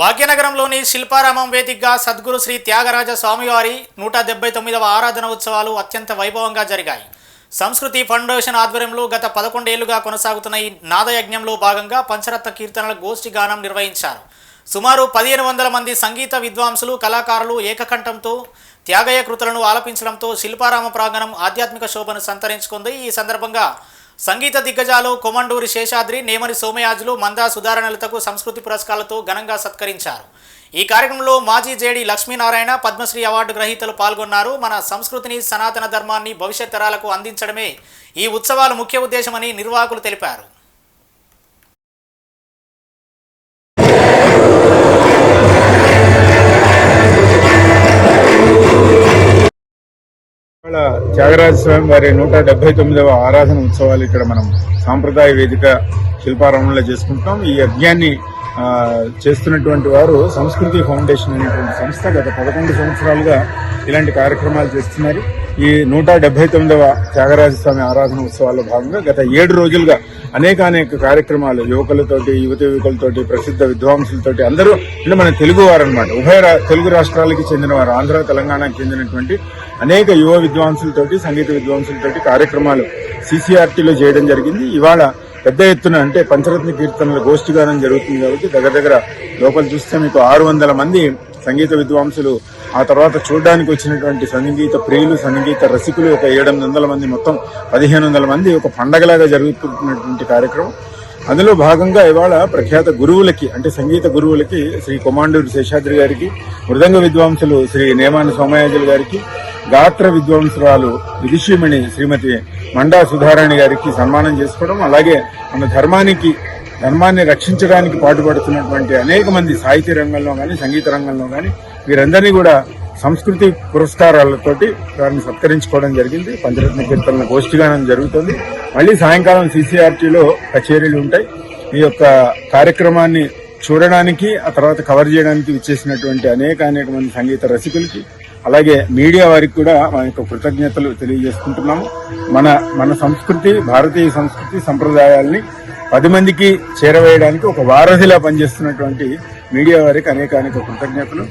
భాగ్యనగరంలోని శిల్పారామం వేదికగా సద్గురు శ్రీ త్యాగరాజ స్వామివారి నూట డెబ్బై తొమ్మిదవ ఆరాధన ఉత్సవాలు అత్యంత వైభవంగా జరిగాయి. సంస్కృతి ఫౌండేషన్ ఆధ్వర్యంలో గత పదకొండేళ్ళుగా కొనసాగుతున్న ఈ నాదయజ్ఞంలో భాగంగా పంచరత్న కీర్తనల గోష్ఠి గానం నిర్వహించారు. సుమారు పదిహేను వందల మంది సంగీత విద్వాంసులు కళాకారులు ఏకకంఠంతో త్యాగయ్య కృతులను ఆలపించడంతో శిల్పారామ ప్రాంగణం ఆధ్యాత్మిక శోభను సంతరించుకుంది. ఈ సందర్భంగా సంగీత దిగ్గజాలు కొమండూరి శేషాద్రి నేమరి సోమయాజులు మందా సుధారణలతకు సంస్కృతి పురస్కారాలతో ఘనంగా సత్కరించారు. ఈ కార్యక్రమంలో మాజీ జేడి లక్ష్మీనారాయణ పద్మశ్రీ అవార్డు గ్రహీతలు పాల్గొన్నారు. మన సంస్కృతిని సనాతన ధర్మాన్ని భవిష్యత్ తరాలకు అందించడమే ఈ ఉత్సవాల ముఖ్య ఉద్దేశమని నిర్వాహకులు తెలిపారు. ఇవాళ త్యాగరాజ స్వామి వారి నూట డెబ్బై తొమ్మిదవ ఆరాధన ఉత్సవాలు ఇక్కడ మనం సాంప్రదాయ వేదిక శిల్పారామంలో చేసుకుంటాం. ఈ యజ్ఞాన్ని ఆ, చేస్తున్నటువంటి వారు సంస్కృతి ఫౌండేషన్ అనేటువంటి సంస్థ గత పదకొండు సంవత్సరాలుగా ఇలాంటి కార్యక్రమాలు చేస్తున్నారు. ఈ నూట డెబ్బై తొమ్మిదవ త్యాగరాజస్వామి ఆరాధన ఉత్సవాల్లో భాగంగా గత ఏడు రోజులుగా అనేక అనేక కార్యక్రమాలు యువకులతోటి యువత యువకులతోటి ప్రసిద్ధ విద్వాంసులతోటి అందరూ అంటే మన తెలుగు వారు అనమాట ఉభయ తెలుగు రాష్ట్రాలకి చెందిన వారు ఆంధ్ర తెలంగాణకు చెందినటువంటి అనేక యువ విద్వాంసులతోటి సంగీత విద్వాంసులతోటి కార్యక్రమాలు సీసీఆర్టీలో చేయడం జరిగింది. ఇవాళ పెద్ద ఎత్తున అంటే పంచరత్న కీర్తనల గోష్ఠి గానం జరుగుతుంది కాబట్టి దగ్గర దగ్గర లోపల చూస్తే మీకు ఆరు వందల మంది సంగీత విద్వాంసులు ఆ తర్వాత చూడడానికి వచ్చినటువంటి సంగీత ప్రియులు సంగీత రసికులు ఒక ఏడు వందల మంది మొత్తం పదిహేను వందల మంది ఒక పండగలాగా జరుగుతున్నటువంటి కార్యక్రమం. అందులో భాగంగా ఇవాళ ప్రఖ్యాత గురువులకి అంటే సంగీత గురువులకి శ్రీ కొమాండూరి శేషాద్రి గారికి మృదంగ విద్వాంసులు శ్రీ నేమాని సోమయాజులు గారికి గాత్ర విద్వాంసురాలు విదుషీమణి శ్రీమతి మండా సుధారాణి గారికి సన్మానం చేసుకోవడం అలాగే మన ధర్మానికి ధర్మాన్ని రక్షించడానికి పాటుపడుతున్నటువంటి అనేక మంది సాహిత్య రంగంలో కానీ సంగీత రంగంలో కానీ వీరందరినీ కూడా సంస్కృతి పురస్కారాలతోటి వారిని సత్కరించుకోవడం జరిగింది. పంచరత్న కీర్తనల గోష్ఠిగానం జరుగుతుంది. మళ్ళీ సాయంకాలం సీసీఆర్టీలో కచేరీలు ఉంటాయి. ఈ యొక్క కార్యక్రమాన్ని చూడడానికి ఆ తర్వాత కవర్ చేయడానికి విచ్చేసినటువంటి అనేక అనేక మంది సంగీత రసికులకి అలాగే మీడియా వారికి కూడా మా యొక్క కృతజ్ఞతలు తెలియజేసుకుంటున్నాము. మన మన సంస్కృతి భారతీయ సంస్కృతి సంప్రదాయాల్ని పది మందికి చేరవేయడానికి ఒక వారధిలా పనిచేస్తున్నటువంటి మీడియా వారికి అనేక అనేక కృతజ్ఞతలు.